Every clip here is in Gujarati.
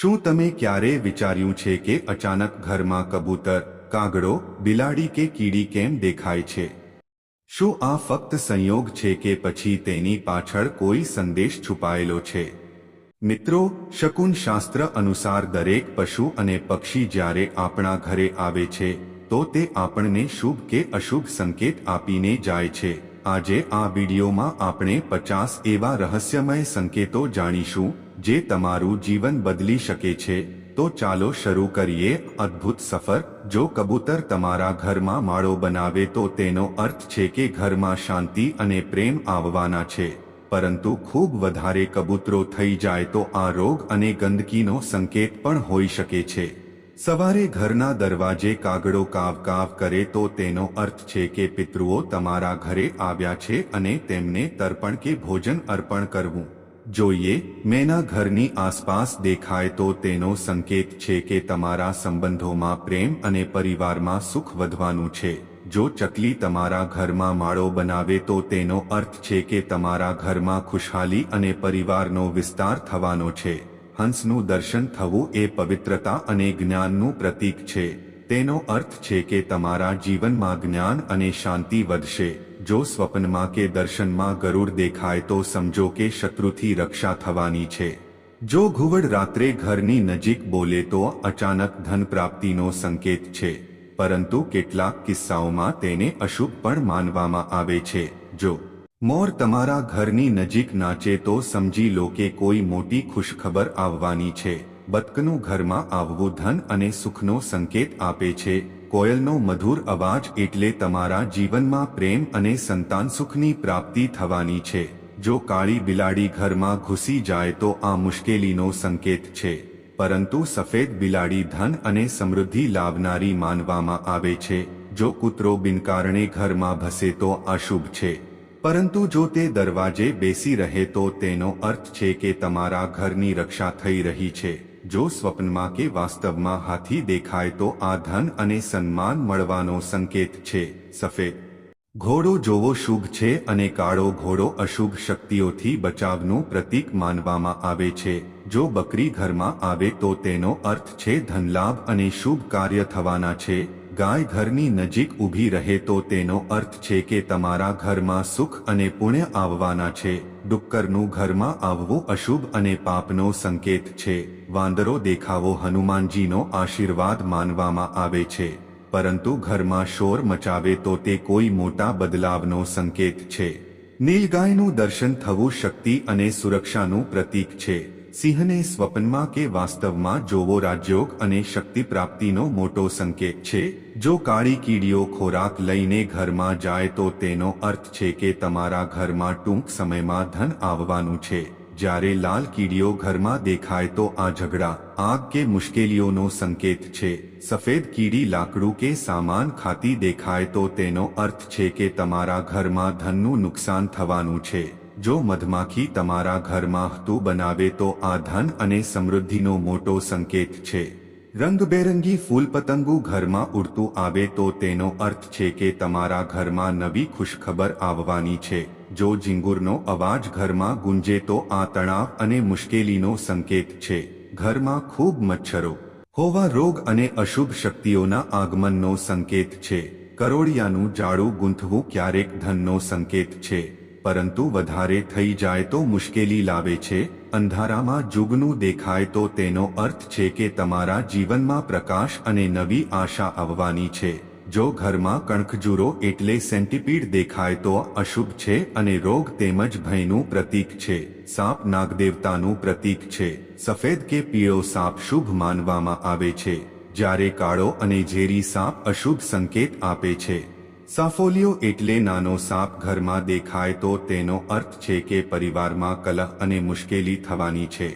શું તમે ક્યારેય વિચાર્યું છે કે અચાનક ઘરમાં કબૂતર, કાગડો, બિલાડી કે કીડી કેમ દેખાય છે? શું આ ફક્ત સંયોગ છે કે પછી તેની પાછળ કોઈ સંદેશ છુપાયેલો છે? મિત્રો, શકુન શાસ્ત્ર અનુસાર દરેક પશુ અને પક્ષી જ્યારે આપણા ઘરે આવે છે, તો તે આપણને શુભ કે અશુભ સંકેત આપીને જાય છે. આજે આ વિડીયોમાં આપણે પચાસ એવા રહસ્યમય સંકેતો જાણીશું જે તમારું જીવન બદલી શકે છે, તો ચાલો શરૂ કરીએ અદ્ભુત સફર. જો કબૂતર તમારા ઘરમાં માળો બનાવે તો તેનો અર્થ છે કે ઘરમાં શાંતિ અને પ્રેમ આવવાના છે. પરંતુ ખૂબ વધારે કબૂતરો થઈ જાય તો આ રોગ અને ગંદકીનો સંકેત પણ હોઈ શકે છે. સવારે ઘરના દરવાજે કાગડો કાવ કાવ કરે તો તેનો અર્થ છે કે પિતૃઓ તમારા ઘરે આવ્યા છે અને તેમને તર્પણ કે ભોજન અર્પણ કરવું. જોઈએ, મેના ઘરની આસપાસ દેખાય તો તેનો સંકેત છે કે તમારા સંબંધોમાં પ્રેમ અને પરિવારમાં સુખ વધવાનું છે. જો ચકલી તમારા ઘરમાં માળો બનાવે તો તેનો અર્થ છે કે તમારા ઘરમાં ખુશહાલી અને પરિવારનો વિસ્તાર થવાનો છે. હંસનું દર્શન થવું એ પવિત્રતા અને જ્ઞાનનું પ્રતીક છે. તેનો અર્થ છે કે તમારા જીવનમાં જ્ઞાન અને શાંતિ વધશે. જો સ્વપ્નમાં કે દર્શનમાં ગરુડ દેખાય તો સમજો કે શત્રુથી રક્ષા થવાની છે. જો ઘુવડ રાત્રે ઘરની નજીક બોલે તો અચાનક ધન પ્રાપ્તિનો સંકેત છે. પરંતુ કેટલાક કિસ્સાઓમાં તેને અશુભ પણ માનવામાં આવે છે. જો મોર તમારા ઘરની નજીક નાચે તો સમજી લો કે કોઈ મોટી ખુશખબર આવવાની છે. બતકનું ઘરમાં આવવું ધન અને સુખનો સંકેત આપે છે. કોયલનો મધુર અવાજ એટલે તમારા જીવનમાં પ્રેમ અને સંતાન સુખની પ્રાપ્તિ થવાની છે. જો કાળી બિલાડી ઘરમાં ઘૂસી જાય તો આ મુશ્કેલીનો સંકેત છે. પરંતુ સફેદ બિલાડી ધન અને સમૃદ્ધિ લાવનારી માનવામાં આવે છે. જો કૂતરો બિનકારણે ઘરમાં ભસે તો અશુભ છે. પરંતુ જો તે દરવાજે બેસી રહે તો તેનો અર્થ છે કે તમારા ઘરની રક્ષા થઈ રહી છે. જો સ્વપ્નમાં કે વાસ્તવમાં હાથી દેખાય તો આ ધન અને સન્માન મળવાનો સંકેત છે. સફેદ ઘોડો જોવો શુભ છે અને કાળો ઘોડો અશુભ શક્તિઓથી બચાવનું પ્રતીક માનવામાં આવે છે. જો બકરી ઘરમાં આવે તો તેનો અર્થ છે ધનલાભ અને શુભ કાર્ય થવાના છે. ગાય ઘરની નજીક ઊભી રહે તો તેનો અર્થ છે કે તમારા ઘરમાં સુખ અને પુણ્ય આવવાના છે. ડુક્કરનું ઘરમાં આવવું અશુભ અને પાપનો સંકેત છે. વાંદરો દેખાવો હનુમાનજીનો આશીર્વાદ માનવામાં આવે છે. પરંતુ ઘરમાં શોર મચાવે તો તે કોઈ મોટા બદલાવનો સંકેત છે. નીલગાયનું દર્શન થવું શક્તિ અને સુરક્ષાનું પ્રતીક છે. સિંહને સ્વપ્નમાં કે વાસ્તવમાં જોવો રાજયોગ અને શક્તિ પ્રાપ્તિનો મોટો સંકેત છે. જો કાળી કીડીઓ ખોરાક લઈને ઘરમાં જાય તો તેનો અર્થ છે કે તમારા ઘરમાં ટૂંક સમયમાં ધન આવવાનું છે. જ્યારે લાલ કીડીઓ ઘરમાં દેખાય તો આ ઝઘડા, આગ કે મુશ્કેલીઓનો સંકેત છે. સફેદ કીડી લાકડું કે સામાન ખાતી દેખાય તો તેનો અર્થ છે કે તમારા ઘરમાં ધનનું નુકસાન થવાનું છે. જો મધમાખી તમારા ઘરમાં હતું બનાવે તો આ ધન અને સમૃદ્ધિનો મોટો સંકેત છે. રંગબેરંગી ફૂલ પતંગુ ઘરમાં ઉડતું આવે તો તેનો અર્થ છે કે તમારા ઘરમાં નવી ખુશખબર આવવાની છે. જો ઝીંગુરનો અવાજ ઘરમાં ગુંજે તો આ તણાવ અને મુશ્કેલીનો સંકેત છે. ઘરમાં ખૂબ મચ્છરો, હોવા રોગ અને અશુભ શક્તિઓના આગમનનો સંકેત છે. કરોડિયાનું જાડું ગૂંથવું ક્યારેક ધનનો સંકેત છે. પરંતુ વધારે થઈ જાય તો મુશ્કેલી લાવે છે. અંધારામાં જુગનું દેખાય તો તેનો અર્થ છે કે તમારા જીવનમાં પ્રકાશ અને નવી આશા આવવાની છે. જો ઘરમાં કણખજૂરો એટલે સેન્ટીપીડ દેખાય તો અશુભ છે અને રોગ તેમજ ભયનું પ્રતીક છે. સાપ નાગદેવતાનું પ્રતીક છે. સફેદ કે પીળો સાપ શુભ માનવામાં આવે છે. જ્યારે કાળો અને ઝેરી સાપ અશુભ સંકેત આપે છે. સાફોલિયો એટલે નાનો સાપ ઘરમાં દેખાય તો તેનો અર્થ છે કે પરિવારમાં કલહ અને મુશ્કેલી થવાની છે.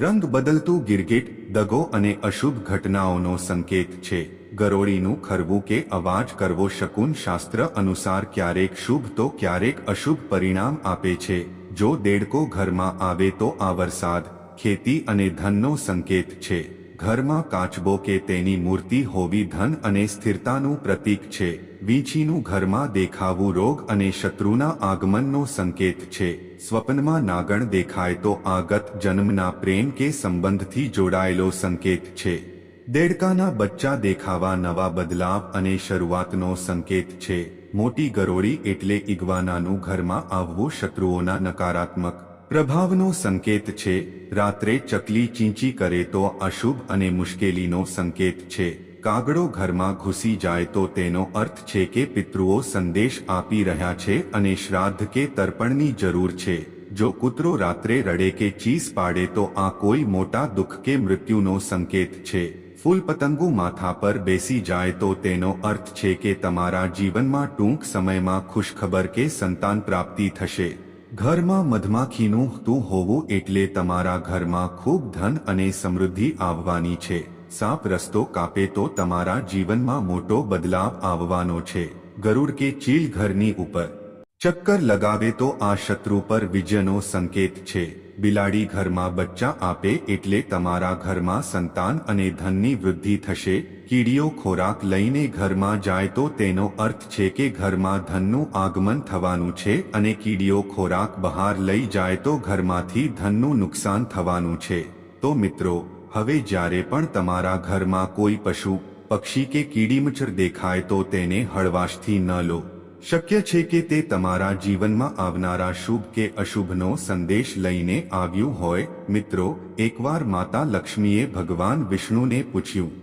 રંગ બદલતું ગિરગિટ, દગો અને અશુભ ઘટનાઓનો સંકેત છે. ગરોળીનું ખરવું કે અવાજ કરવો શકુન શાસ્ત્ર અનુસાર ક્યારેક શુભ તો ક્યારેક અશુભ પરિણામ આપે છે. જો દેડકો ઘરમાં આવે તો આ વરસાદ, ખેતી અને ધનનો સંકેત છે. ઘરમાં કાચબો કે તેની મૂર્તિ હોવી ધન અને સ્થિરતાનું પ્રતીક છે. વીંછીનું ઘરમાં દેખાવું રોગ અને શત્રુના આગમનનો સંકેત છે. સ્વપ્નમાં નાગણ દેખાય તો આગત જન્મના પ્રેમ કે સંબંધથી જોડાયેલો સંકેત છે. દેડકાના બચ્ચા દેખાવા નવા બદલાવ અને શરૂઆતનો સંકેત છે. મોટી ગરોળી એટલે ઈગવાનાનું ઘરમાં આવવું શત્રુઓના નકારાત્મક પ્રભાવનો સંકેત છે. રાત્રે ચકલી ચીંચી કરે તો અશુભ અને મુશ્કેલીનો સંકેત છે. કાગડો ઘરમાં ઘૂસી જાય તો તેનો અર્થ છે કે પિતૃઓ સંદેશ આપી રહ્યા છે અને શ્રાદ્ધ કે તર્પણની જરૂર છે. જો કૂતરો રાત્રે રડે કે ચીસ પાડે તો આ કોઈ મોટા દુઃખ કે મૃત્યુનો સંકેત છે. ફૂલ પતંગો માથા પર બેસી જાય તો તેનો અર્થ છે કે તમારા જીવનમાં ટૂંક સમયમાં ખુશખબર કે સંતાન પ્રાપ્તિ થશે. ઘરમાં મધમાખીનું તું હોવું એટલે તમારા ઘરમાં ખૂબ ધન અને સમૃદ્ધિ આવવાની છે. સાપ રસ્તો કાપે તો તમારા જીવનમાં મોટો બદલાવ આવવાનો છે. ગરુડ કે ચીલ ઘરની ઉપર ચક્કર લગાવે તો આ શત્રુ પર વિજયનો સંકેત છે. બિલાડી ઘરમાં બચ્ચા આપે એટલે તમારા ઘરમાં સંતાન અને ધનની વૃદ્ધિ થશે, કીડીઓ ખોરાક લઈને ઘરમાં જાય તો તેનો અર્થ છે કે ઘરમાં ધનનું આગમન થવાનું છે અને કીડીઓ ખોરાક બહાર લઈ જાય તો ઘરમાંથી ધનનું નુકસાન થવાનું છે. તો મિત્રો, હવે જ્યારે પણ તમારા ઘરમાં કોઈ પશુ, પક્ષી કે કીડીમચર દેખાય તો તેને હળવાશથી ન લો. શક્ય છે કે તે તમારા જીવનમાં આવનારા શુભ કે અશુભનો સંદેશ લઈને આવ્યું હોય? મિત્રો, એકવાર માતા લક્ષ્મીએ ભગવાન વિષ્ણુને પૂછ્યું,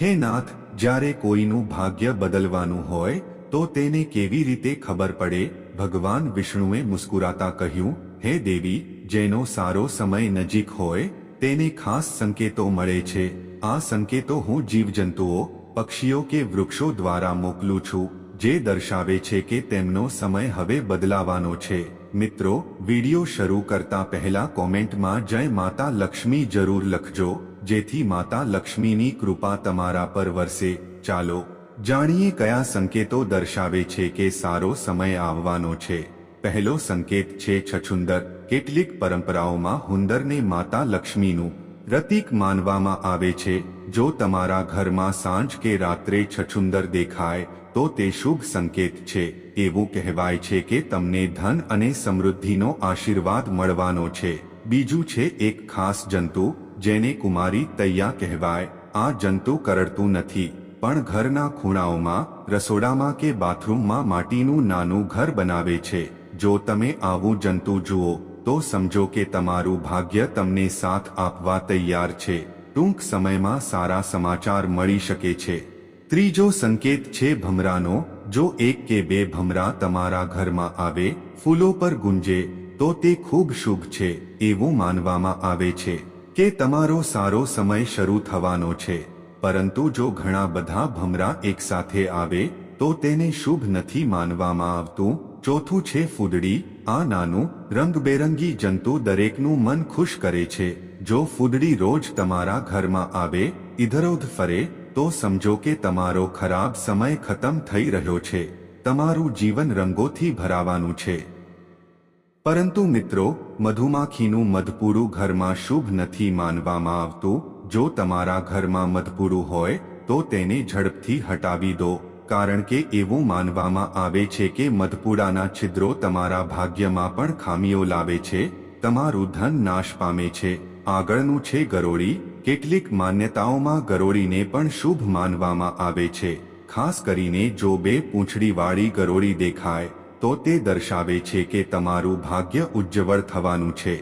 હે નાથ, જ્યારે કોઈનું ભાગ્ય બદલવાનું હોય, તો તેને કેવી રીતે ખબર પડે? ભગવાન વિષ્ણુએ મુસ્કુરાતા કહ્યું, હે દેવી, જેનો સારો સમય નજીક હોય, તેને ખાસ સંકેતો મળે છે. આ સંકેતો હું જીવજંતુઓ, પક્ષીઓ કે વૃક્ષો દ્વારા મોકલું છું. જે દર્શાવે છે કે તેમનો સમય હવે બદલાવાનો છે. મિત્રો, વિડિયો શરૂ કરતા પહેલા કોમેન્ટમાં જય માતા લક્ષ્મી જરૂર લખજો, જેથી માતા લક્ષ્મીની કૃપા તમારા પર વરસે. ચાલો, જાણીએ કયા સંકેતો દર્શાવે છે કે સારો સમય આવવાનો છે. પહેલો સંકેત છે છછુંદર, કેટલીક પરંપરાઓમાં હુંદરને માતા લક્ષ્મીનું પ્રતીક માનવામાં આવે છે. જો તમારા ઘરમાં સાંજ કે રાત્રે છછુંદર દેખાય, તો તે શુભ સંકેત છે. એવું કહેવાય છે કે તમને ધન અને સમૃદ્ધિનો આશીર્વાદ મળવાનો છે. બીજું છે એક ખાસ જંતુ, જેને કુમારી તૈયા કહેવાય. આ જંતુ કરડતું નથી, પણ ઘરના ખૂણાઓમાં, રસોડામાં કે બાથરૂમમાં માટીનું નાનું ઘર બનાવે છે. જો તમે આવું જંતુ જુઓ, તો સમજો કે તમારું ભાગ્ય તમને સાથ આપવા તૈયાર છે. ટૂંક સમયમાં સારા સમાચાર મળી શકે છે. ત્રીજો સંકેત છે ભમરાનો, જો એક કે બે ભમરા તમારા ઘરમાં આવે, ફૂલો પર ગુંજે, તો તે ખૂબ શુભ છે, એવું માનવામાં આવે છે, કે તમારો સારો સમય શરૂ થવાનો છે. પરંતુ જો ઘણા બધા ભમરા એકસાથે આવે, તો તેને શુભ નથી માનવામાં આવતું. ચોથું છે ફૂદડી, આ નાનું, રંગબેરંગી જંતુ દરેકનું મન ખુશ કરે છે. જો ફૂદડી રોજ તમારા ઘરમાં આવે ઇધરોધ ફરે, તો સમજો કે તમારો ખરાબ સમય ખતમ થઈ રહ્યો છે. તમારું જીવન રંગોથી ભરાવાનું છે. પરંતુ મિત્રો, મધુમાખીનું મધપૂરું ઘરમાં શુભ નથી માનવામાં આવતું. જો તમારા ઘરમાં મધપૂરું હોય, તો તેને ઝડપથી હટાવી દો. કારણ કે એવું માનવામાં આવે છે કે મધપૂડાના છિદ્રો તમારા ભાગ્યમાં પણ ખામીઓ લાવે છે. તમારું ધન નાશ પામે છે. આગળનું છે ગરોળી, કેટલીક માન્યતાઓમાં ગરોળીને પણ શુભ માનવામાં આવે છે. ખાસ કરીને જો બે પૂંછડીવાળી ગરોળી દેખાય, તો તે દર્શાવે છે કે તમારું ભાગ્ય ઉજ્જવળ થવાનું છે.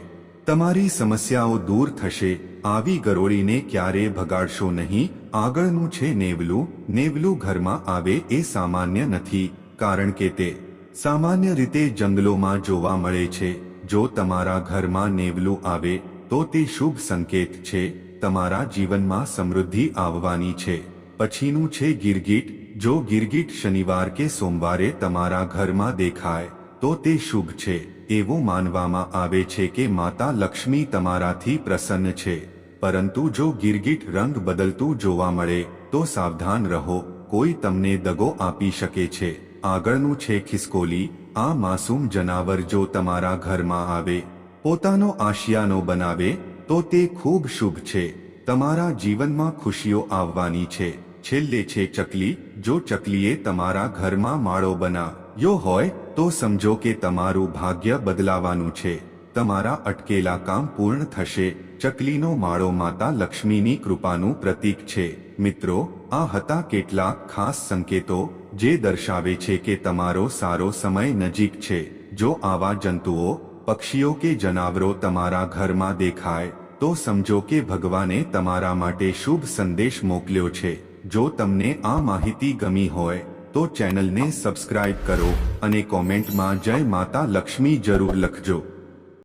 તમારી સમસ્યાઓ દૂર થશે, આવી ગરોળીને ક્યારે ભગાડશો નહીં, આગળનું છે નેવલું નેવલું ઘરમાં આવે એ સામાન્ય નથી, કારણ કે તે સામાન્ય રીતે જંગલોમાં જોવા મળે છે. જો તમારા ઘરમાં નેવલું આવે તો તે શુભ સંકેત છે. તમારા જીવનમાં સમૃદ્ધિ આવવાની છે. પછીનું છે ગિરગીટ. જો ગિરગીટ શનિવાર કે સોમવારે તમારા ઘરમાં દેખાય, તો તે શુભ છે. એવું માનવામાં આવે છે કે માતા લક્ષ્મી તમારાથી પ્રસન્ન છે. પરંતુ જો ગિરગીટ રંગ બદલતું જોવા મળે, તો સાવધાન રહો. કોઈ તમને દગો આપી શકે છે. આગળનું છે ખિસકોલી. આ માસૂમ જનાવર જો તમારા ઘરમાં આવે પોતાનો આશિયાનો બનાવે, તો તે ખૂબ શુભ છે. તમારા જીવનમાં ખુશીઓ આવવાની છે. છેલ્લે છે ચકલી, જો ચકલીએ તમારા ઘરમાં માળો બનાવ્યો હોય, તો સમજો કે તમારું ભાગ્ય બદલાવાનું છે. તમારા અટકેલા કામ પૂર્ણ થશે. ચકલીનો માળો માતા લક્ષ્મીની કૃપાનું પ્રતીક છે. મિત્રો, આ હતા કેટલાક ખાસ સંકેતો, જે દર્શાવે છે કે તમારો સારો સમય નજીક છે. જો આવા જંતુઓ પક્ષીઓ કે જનાવરો તમારા ઘરમાં દેખાય, તો સમજો કે ભગવાને તમારા માટે શુભ સંદેશ મોકલ્યો છે. જો તમને આ માહિતી ગમી હોય, તો ચેનલને સબસ્ક્રાઇબ કરો અને કોમેન્ટમાં જય માતા લક્ષ્મી જરૂર લખજો.